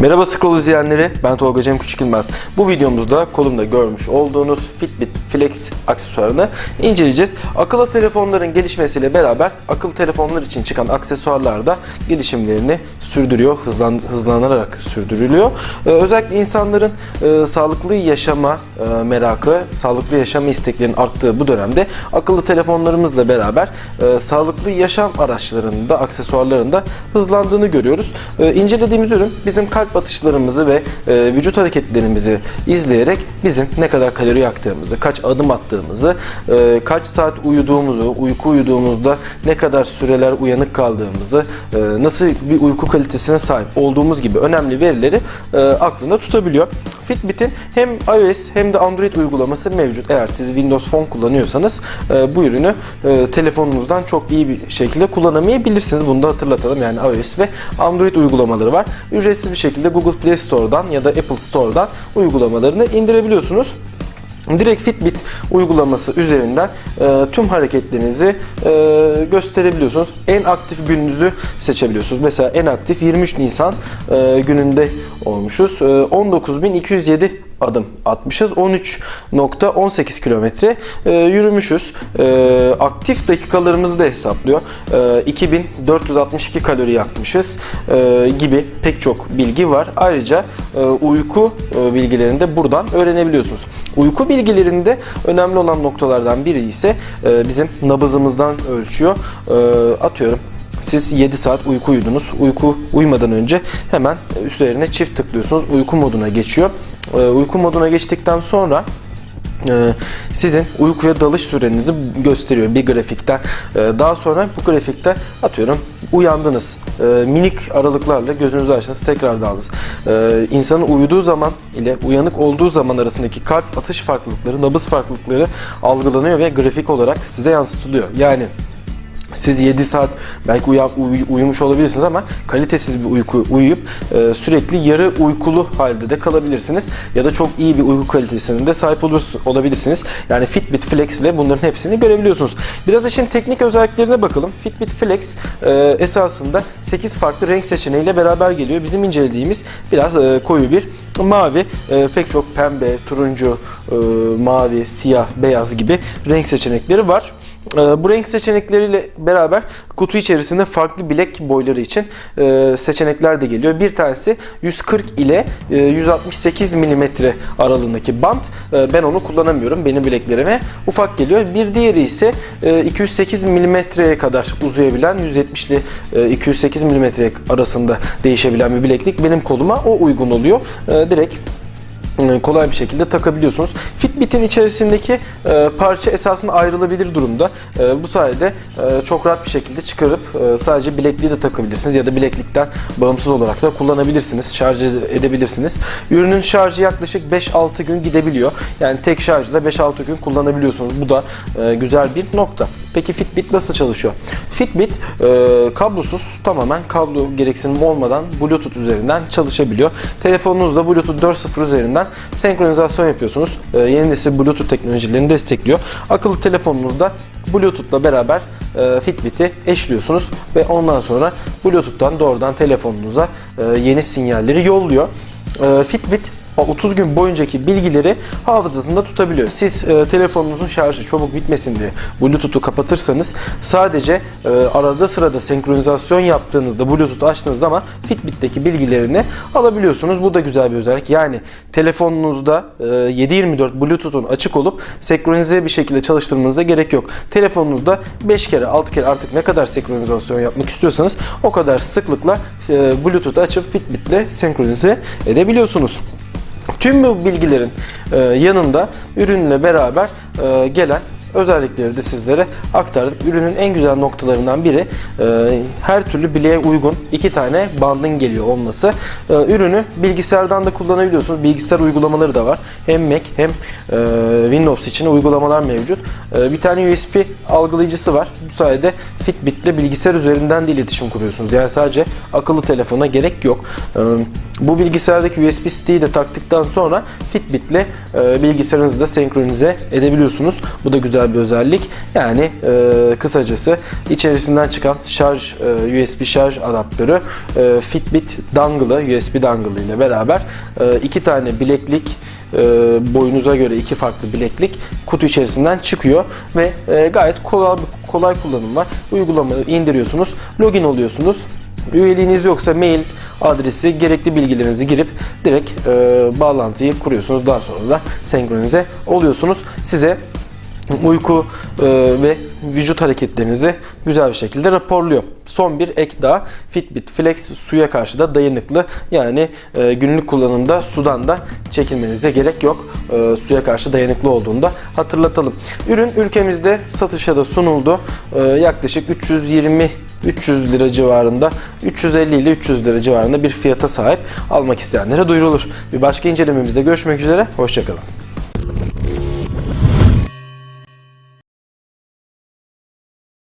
Merhaba Scroll izleyenleri, ben Tolga Cem Küçükilmez. Bu videomuzda kolumda görmüş olduğunuz Fitbit Flex aksesuarını inceleyeceğiz. Akıllı telefonların gelişmesiyle beraber akıllı telefonlar için çıkan aksesuarlar da gelişimlerini sürdürüyor, hızlan, hızlanarak sürdürülüyor. Ee, özellikle insanların e, sağlıklı yaşama e, merakı, sağlıklı yaşama isteklerinin arttığı bu dönemde akıllı telefonlarımızla beraber e, sağlıklı yaşam araçlarında, aksesuarlarında hızlandığını görüyoruz. E, incelediğimiz ürün bizim kalp atışlarımızı ve e, vücut hareketlerimizi izleyerek bizim ne kadar kalori yaktığımızı, kaç adım attığımızı, e, kaç saat uyuduğumuzu, uyku uyuduğumuzda ne kadar süreler uyanık kaldığımızı, e, nasıl bir uyku kalitesine sahip olduğumuz gibi önemli verileri e, aklında tutabiliyor. Fitbit'in hem iOS hem de Android uygulaması mevcut. Eğer siz Windows Phone kullanıyorsanız e, bu ürünü e, telefonunuzdan çok iyi bir şekilde kullanamayabilirsiniz. Bunu da hatırlatalım. Yani iOS ve Android uygulamaları var. Ücretsiz bir şekilde Google Play Store'dan ya da Apple Store'dan uygulamalarını indirebiliyorsunuz. Direkt Fitbit uygulaması üzerinden e, tüm hareketlerinizi e, gösterebiliyorsunuz. En aktif gününüzü seçebiliyorsunuz. Mesela en aktif 23 Nisan e, gününde olmuşuz. E, 19.207 adım atmışız. 13.18 kilometre e, yürümüşüz. E, aktif dakikalarımızı da hesaplıyor. E, 2462 kalori yakmışız e, gibi pek çok bilgi var. Ayrıca e, uyku e, bilgilerini de buradan öğrenebiliyorsunuz. Uyku bilgilerinde önemli olan noktalardan biri ise e, bizim nabızımızdan ölçüyor. E, atıyorum siz 7 saat uyku uyudunuz. Uyku uyumadan önce hemen üzerine çift tıklıyorsunuz. Uyku moduna geçiyor. Ee, Uyku moduna geçtikten sonra e, sizin uykuya dalış sürenizi gösteriyor bir grafikten. Ee, Daha sonra bu grafikte atıyorum uyandınız. Ee, Minik aralıklarla gözünüzü açtınız tekrar daldınız. İnsanın uyuduğu zaman ile uyanık olduğu zaman arasındaki kalp atış farklılıkları, nabız farklılıkları algılanıyor ve grafik olarak size yansıtılıyor. Yani siz 7 saat belki uya- uy- uyumuş olabilirsiniz ama kalitesiz bir uyku uyuyup e, sürekli yarı uykulu halde de kalabilirsiniz ya da çok iyi bir uyku kalitesine de sahip olurs- olabilirsiniz. Yani Fitbit Flex ile bunların hepsini görebiliyorsunuz. Biraz işin teknik özelliklerine bakalım. Fitbit Flex e, esasında 8 farklı renk seçeneğiyle beraber geliyor. Bizim incelediğimiz biraz e, koyu bir mavi, e, pek çok pembe, turuncu, e, mavi, siyah, beyaz gibi renk seçenekleri var. Ee, Bu renk seçenekleriyle beraber kutu içerisinde farklı bilek boyları için e, seçenekler de geliyor. Bir tanesi 140 ile e, 168 mm aralığındaki bant. E, Ben onu kullanamıyorum. Benim bileklerime ufak geliyor. Bir diğeri ise e, 208 mm'ye kadar uzayabilen 170 ile e, 208 mm arasında değişebilen bir bileklik benim koluma o uygun oluyor. E, Direkt e, kolay bir şekilde takabiliyorsunuz. Fitbit'in içerisindeki e, parça esasında ayrılabilir durumda. E, bu sayede e, çok rahat bir şekilde çıkarıp e, sadece bilekliği de takabilirsiniz ya da bileklikten bağımsız olarak da kullanabilirsiniz. Şarj ede- edebilirsiniz. Ürünün şarjı yaklaşık 5-6 gün gidebiliyor. Yani tek şarjla 5-6 gün kullanabiliyorsunuz. Bu da e, güzel bir nokta. Peki Fitbit nasıl çalışıyor? Fitbit e, kablosuz tamamen kablo gereksinim olmadan Bluetooth üzerinden çalışabiliyor. Telefonunuzda Bluetooth 4.0 üzerinden senkronizasyon yapıyorsunuz. E, yeni nesil Bluetooth teknolojilerini destekliyor. Akıllı telefonunuzda Bluetooth'la beraber e, Fitbit'i eşliyorsunuz ve ondan sonra Bluetooth'tan doğrudan telefonunuza e, yeni sinyalleri yolluyor. E, Fitbit 30 gün boyuncaki bilgileri hafızasında tutabiliyor. Siz e, telefonunuzun şarjı çabuk bitmesin diye Bluetooth'u kapatırsanız sadece e, arada sırada senkronizasyon yaptığınızda Bluetooth açtığınızda ama Fitbit'teki bilgilerini alabiliyorsunuz. Bu da güzel bir özellik. Yani telefonunuzda e, 7/24 Bluetooth'un açık olup senkronize bir şekilde çalıştırmanıza gerek yok. Telefonunuzda 5 kere 6 kere artık ne kadar senkronizasyon yapmak istiyorsanız o kadar sıklıkla e, Bluetooth açıp Fitbit'le senkronize edebiliyorsunuz. Tüm bu bilgilerin e, yanında ürünle beraber e, gelen özellikleri de sizlere aktardık. Ürünün en güzel noktalarından biri e, her türlü bileğe uygun iki tane bandın geliyor olması. E, ürünü bilgisayardan da kullanabiliyorsunuz. Bilgisayar uygulamaları da var. Hem Mac hem e, Windows için uygulamalar mevcut. E, bir tane USB algılayıcısı var. Bu sayede Fitbit ile bilgisayar üzerinden de iletişim kuruyorsunuz. Yani sadece akıllı telefona gerek yok. E, bu bilgisayardaki USB stick'i de taktıktan sonra Fitbit ile e, bilgisayarınızı da senkronize edebiliyorsunuz. Bu da güzel güzel bir özellik. Yani e, kısacası içerisinden çıkan şarj e, USB şarj adaptörü e, Fitbit dongle'ı USB dongle ile beraber e, iki tane bileklik e, boyunuza göre iki farklı bileklik kutu içerisinden çıkıyor ve e, gayet kolay kolay kullanım var. Uygulamayı indiriyorsunuz, login oluyorsunuz. Üyeliğiniz yoksa mail adresi, gerekli bilgilerinizi girip direkt e, bağlantıyı kuruyorsunuz. Daha sonra da senkronize oluyorsunuz. Size uyku e, ve vücut hareketlerinizi güzel bir şekilde raporluyor. Son bir ek daha Fitbit Flex suya karşı da dayanıklı. Yani e, günlük kullanımda sudan da çekinmenize gerek yok. E, suya karşı dayanıklı olduğunda hatırlatalım. Ürün ülkemizde satışa da sunuldu. Yaklaşık 320 300 lira civarında 350 ile 300 lira civarında bir fiyata sahip almak isteyenlere duyurulur. Bir başka incelememizde görüşmek üzere. Hoşçakalın.